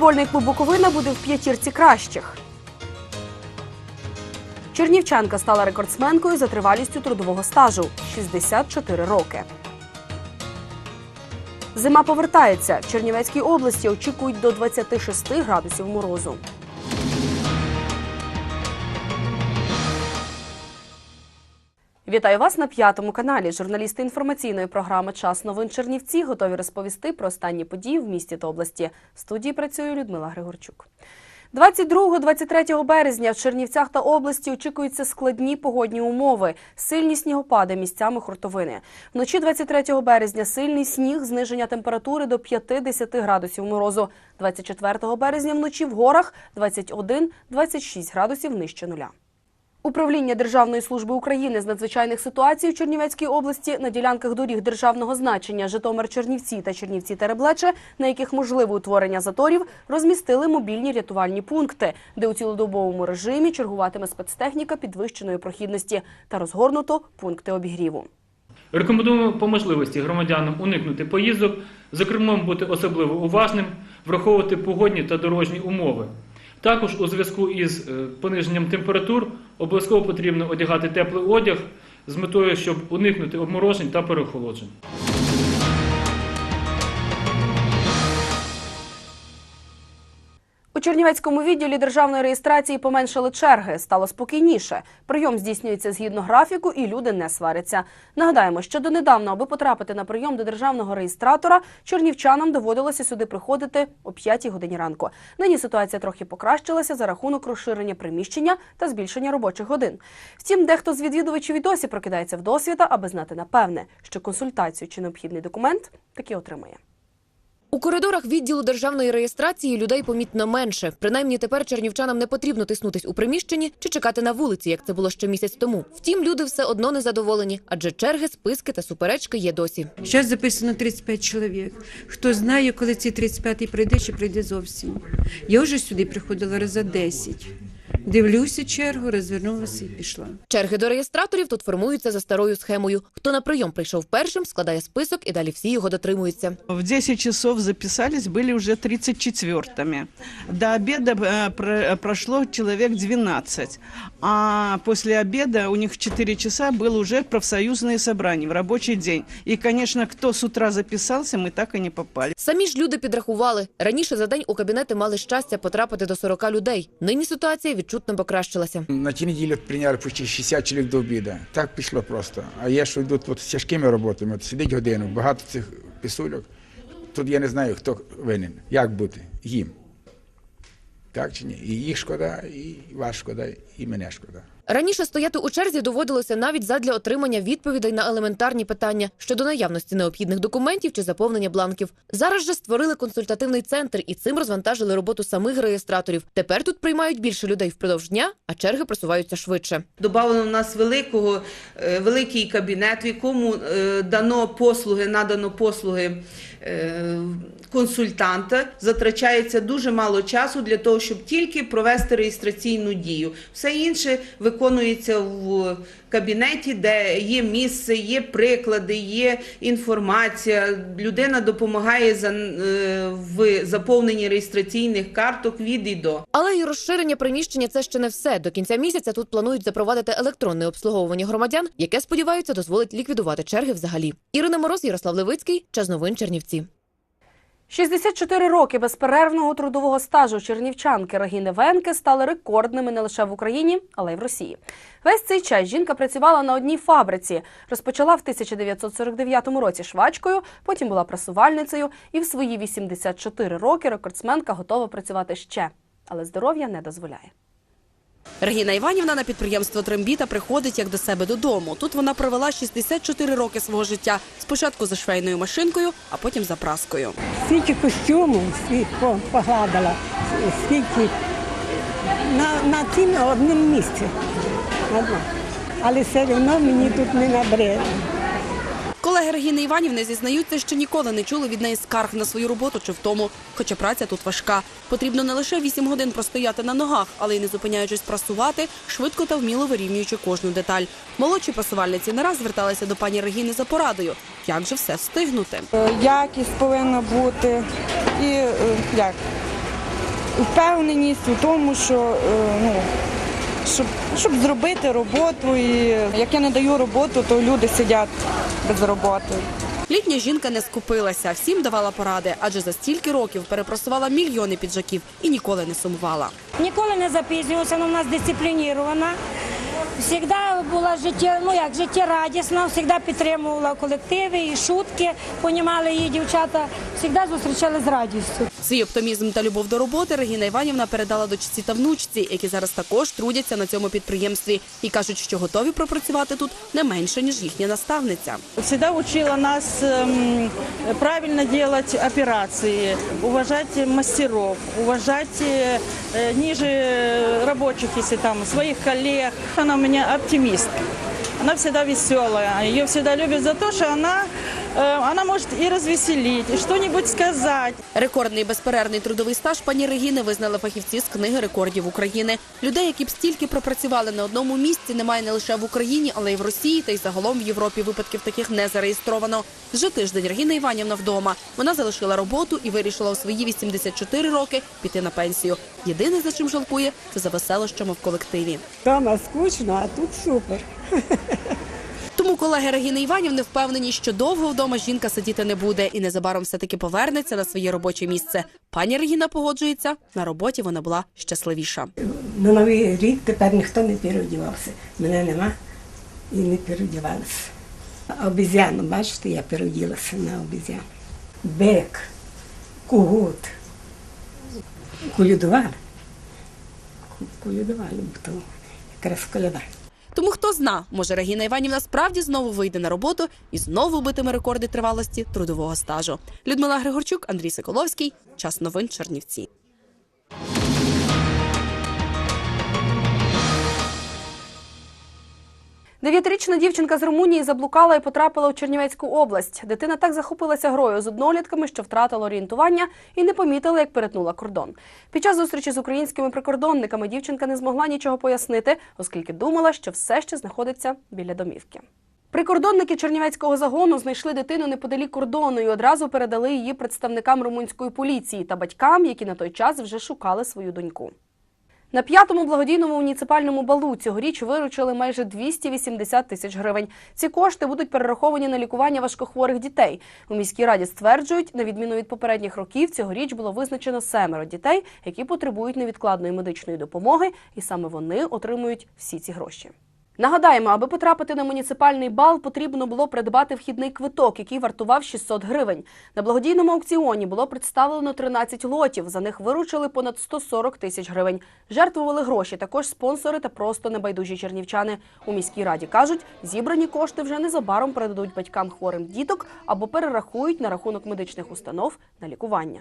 Футбольний клуб Буковина буде в п'ятірці кращих. Чернівчанка стала рекордсменкою за тривалістю трудового стажу 64 роки. Зима повертається. В Чернівецькій області очікують до 26 градусів морозу. Вітаю вас на п'ятому каналі. Журналісти інформаційної програми Час новин Чернівці готові розповісти про останні події в місті та області. В студії працює Людмила Григорчук. 22-23 березня в Чернівцях та області очікуються складні погодні умови, сильні снігопади місцями хуртовини. Вночі 23 березня сильний сніг, зниження температури до 50 градусів морозу. 24 березня вночі в горах 21-26 градусів нижче нуля. Управління Державної служби України з надзвичайних ситуацій у Чернівецькій області на ділянках доріг державного значення Житомир-Чернівці та Чернівці-Тереблече, на яких можливе утворення заторів, розмістили мобільні рятувальні пункти, де у цілодобовому режимі чергуватиме спецтехніка підвищеної прохідності та розгорнуто пункти обігріву. Рекомендуємо по можливості громадянам уникнути поїздок, кермом бути особливо уважним, враховувати погодні та дорожні умови. Також у зв'язку із е, пониженням температур обов'язково потрібно одягати теплий одяг з метою, щоб уникнути обморожень та переохолоджень. Чернівецькому відділі державної реєстрації поменшали черги, стало спокійніше. Прийом здійснюється згідно графіку, і люди не сваряться. Нагадаємо, що донедавна, аби потрапити на прийом до державного реєстратора, чернівчанам доводилося сюди приходити о 5 годині ранку. Нині ситуація трохи покращилася за рахунок розширення приміщення та збільшення робочих годин. Втім, дехто з відвідувачів і досі прокидається в досвіта, аби знати напевне, що консультацію чи необхідний документ таки отримає. У коридорах відділу державної реєстрації людей помітно менше. Принаймні тепер чернівчанам не потрібно тиснутись у приміщенні чи чекати на вулиці, як це було ще місяць тому. Втім, люди все одно не задоволені, адже черги, списки та суперечки є досі. Зараз записано 35 чоловік. Хто знає, коли цей 35-й прийде, чи прийде зовсім. Я вже сюди приходила раза 10. Дивлюся чергу, розвернулася і пішла. Черги до реєстраторів тут формуються за старою схемою. Хто на прийом прийшов першим, складає список і далі всі його дотримуються. В 10 часов записались, были уже 34-ми. До обеда э, про- прошло человек 12. А после обеда у них в 4 часа было уже профсоюзное собрание в рабочий день. И, конечно, кто с утра записался, мы так и не попали. Самі ж люди підрахували. Раніше за день у кабінети мали щастя потрапити до 40 людей. Нині ситуація відчутно покращилася. На ті неділі прийняли почти 60 чоловік до обіду. Так пішло просто. А є, що йдуть от тяжкими роботами, от сидить годину, багато цих пісульок. Тут я не знаю, хто винен. Як бути? Їм. Так чи ні? І їх шкода, і вас шкода, і мене шкода. Раніше стояти у черзі доводилося навіть задля отримання відповідей на елементарні питання щодо наявності необхідних документів чи заповнення бланків. Зараз же створили консультативний центр і цим розвантажили роботу самих реєстраторів. Тепер тут приймають більше людей впродовж дня, а черги просуваються швидше. Добавлено в нас великого, е, великий кабінет, в якому е, дано послуги, надано послуги е, консультанта. Затрачається дуже мало часу для того, щоб тільки провести реєстраційну дію. Все інше виконується в кабінеті, де є місце, є приклади, є інформація. Людина допомагає за, е, в заповненні реєстраційних карток від і до. Але і розширення приміщення це ще не все. До кінця місяця тут планують запровадити електронне обслуговування громадян, яке сподіваються дозволить ліквідувати черги взагалі. Ірина Мороз, Ярослав Левицький, час новин Чернівці. 64 роки безперервного трудового стажу чернівчанки Регіни Венки стали рекордними не лише в Україні, але й в Росії. Весь цей час жінка працювала на одній фабриці. Розпочала в 1949 році швачкою, потім була прасувальницею, і в свої 84 роки рекордсменка готова працювати ще, але здоров'я не дозволяє. Регіна Іванівна на підприємство Трембіта приходить як до себе додому. Тут вона провела 64 роки свого життя. Спочатку за швейною машинкою, а потім за праскою. Скільки костюмів погладила, скільки на, на тім одному місці. Одно. Але все одно мені тут не набрили. Колеги Регіни Іванівни зізнаються, що ніколи не чули від неї скарг на свою роботу чи втому. Хоча праця тут важка. Потрібно не лише 8 годин простояти на ногах, але й не зупиняючись прасувати, швидко та вміло вирівнюючи кожну деталь. Молодші прасувальниці не раз зверталися до пані Регіни за порадою. Як же все встигнути? Якість повинна бути і е, як впевненість у тому, що е, ну, щоб, щоб зробити роботу. І як я не даю роботу, то люди сидять без роботи. Літня жінка не скупилася, всім давала поради, адже за стільки років перепросувала мільйони піджаків і ніколи не сумувала. Ніколи не запізнювалася, вона в нас дисциплінірована Завжди була життя, ну як життєрадісна, завжди підтримувала колективи і шутки, понімали її дівчата, завжди зустрічали з радістю. Свій оптимізм та любов до роботи Регіна Іванівна передала дочці та внучці, які зараз також трудяться на цьому підприємстві і кажуть, що готові пропрацювати тут не менше ніж їхня наставниця. Всегда учила нас эм, правильно делать операции, уважать мастеров, уважать э, э, ниже рабочих, если там, своих коллег. Она у меня оптимистка. Она всегда веселая. Ее всегда любят за то, что она, э, она может и развеселить, и что-нибудь сказать. Рекордний безперервний трудовий стаж пані Регіни визнали фахівці з книги рекордів України. Людей, які б стільки пропрацювали на одному місці, немає не лише в Україні, але й в Росії, та й загалом в Європі випадків таких не зареєстровано. Вже тиждень Регіна Іванівна вдома. Вона залишила роботу і вирішила у свої 84 роки піти на пенсію. Єдине, за чим жалкує, це за веселощами в колективі. Дома скучно, а тут супер. Колеги Регіни Іванівни впевнені, що довго вдома жінка сидіти не буде і незабаром все таки повернеться на своє робоче місце. Пані Регіна погоджується, на роботі вона була щасливіша. На новий рік тепер ніхто не переодівався. Мене нема і не переодівалися. Обізяну, бачите, я переоділася на обізяну. Бек, кугут, кулюдували. Ку- Кулюдували, бо то якраз коляда. Тому хто зна, може Регіна Іванівна справді знову вийде на роботу і знову битиме рекорди тривалості трудового стажу. Людмила Григорчук, Андрій Соколовський. Час новин Чернівці. Дев'ятирічна дівчинка з Румунії заблукала і потрапила у Чернівецьку область. Дитина так захопилася грою з однолітками, що втратила орієнтування і не помітила, як перетнула кордон. Під час зустрічі з українськими прикордонниками дівчинка не змогла нічого пояснити, оскільки думала, що все ще знаходиться біля домівки. Прикордонники Чернівецького загону знайшли дитину неподалік кордону і одразу передали її представникам румунської поліції та батькам, які на той час вже шукали свою доньку. На п'ятому благодійному муніципальному балу цьогоріч виручили майже 280 тисяч гривень. Ці кошти будуть перераховані на лікування важкохворих дітей. У міській раді стверджують, на відміну від попередніх років, цьогоріч було визначено семеро дітей, які потребують невідкладної медичної допомоги, і саме вони отримують всі ці гроші. Нагадаємо, аби потрапити на муніципальний бал, потрібно було придбати вхідний квиток, який вартував 600 гривень. На благодійному аукціоні було представлено 13 лотів. За них виручили понад 140 тисяч гривень. Жертвували гроші також спонсори та просто небайдужі чернівчани. У міській раді кажуть, зібрані кошти вже незабаром передадуть батькам хворим діток або перерахують на рахунок медичних установ на лікування.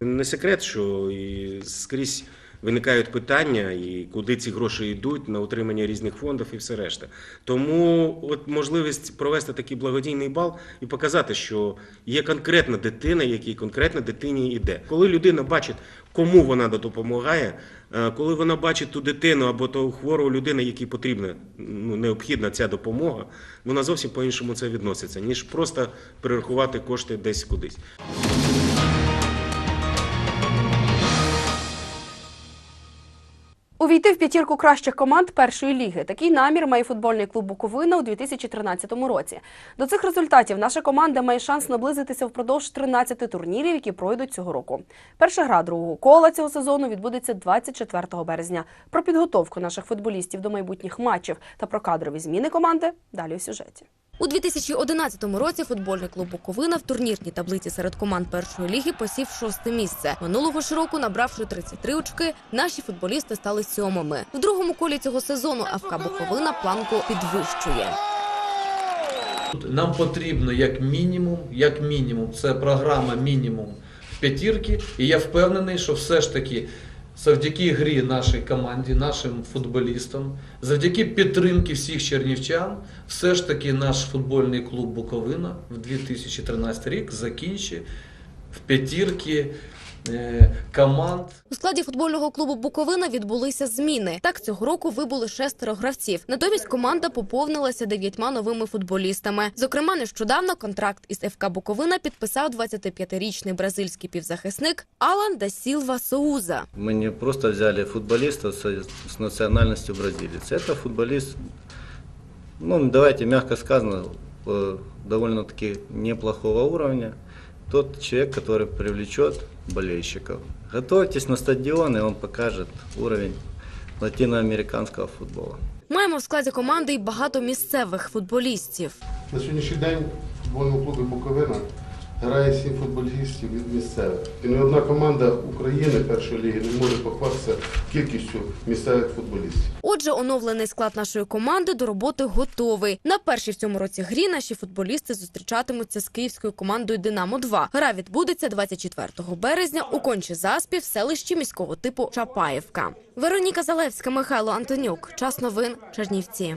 Не секрет, що і скрізь виникають питання, і куди ці гроші йдуть на утримання різних фондів і все решта. Тому от можливість провести такий благодійний бал і показати, що є конкретна дитина, якій конкретно дитині йде. Коли людина бачить, кому вона допомагає, е, коли вона бачить ту дитину або ту хвору людину, якій потрібна ну, необхідна ця допомога, вона зовсім по-іншому це відноситься, ніж просто перерахувати кошти десь кудись. Увійти в п'ятірку кращих команд першої ліги. Такий намір має футбольний клуб Буковина у 2013 році. До цих результатів наша команда має шанс наблизитися впродовж 13 турнірів, які пройдуть цього року. Перша гра другого кола цього сезону відбудеться 24 березня. Про підготовку наших футболістів до майбутніх матчів та про кадрові зміни команди далі у сюжеті. У 2011 році футбольний клуб Буковина в турнірній таблиці серед команд першої ліги посів шосте місце. Минулого ж року, набравши 33 очки, наші футболісти стали сьомими. В другому колі цього сезону АФК Буковина планку підвищує. Нам потрібно як мінімум, як мінімум, це програма мінімум п'ятірки. І я впевнений, що все ж таки завдяки грі нашій команді, нашим футболістам, завдяки підтримки всіх чернівчан, все ж таки наш футбольний клуб Буковина в 2013 рік закінчить в п'ятірки команд. У складі футбольного клубу Буковина відбулися зміни. Так цього року вибули шестеро гравців. Натомість команда поповнилася дев'ятьма новими футболістами. Зокрема, нещодавно контракт із ФК Буковина підписав 25-річний бразильський півзахисник Алан да Сілва Соуза. Мы не просто взяли футболиста с, с национальностью бразилец. Это футболист, ну, давайте мягко сказано, э, довольно-таки неплохого уровня. Тот человек, который привлечет болельщиков. Готовьтесь на стадион, и он покажет уровень латиноамериканского футбола. Маємо в складі команди і багато місцевих футболістів. На сьогоднішній день футбольного клубу Буковина грає сім футболістів від місцевих. І не одна команда України першої ліги не може похвастатися кількістю місцевих футболістів. Отже, оновлений склад нашої команди до роботи готовий. На першій в цьому році грі наші футболісти зустрічатимуться з київською командою Динамо 2 Гра відбудеться 24 березня у кончі заспів в селищі міського типу Чапаєвка. Вероніка Залевська, Михайло Антонюк. Час новин Чернівці.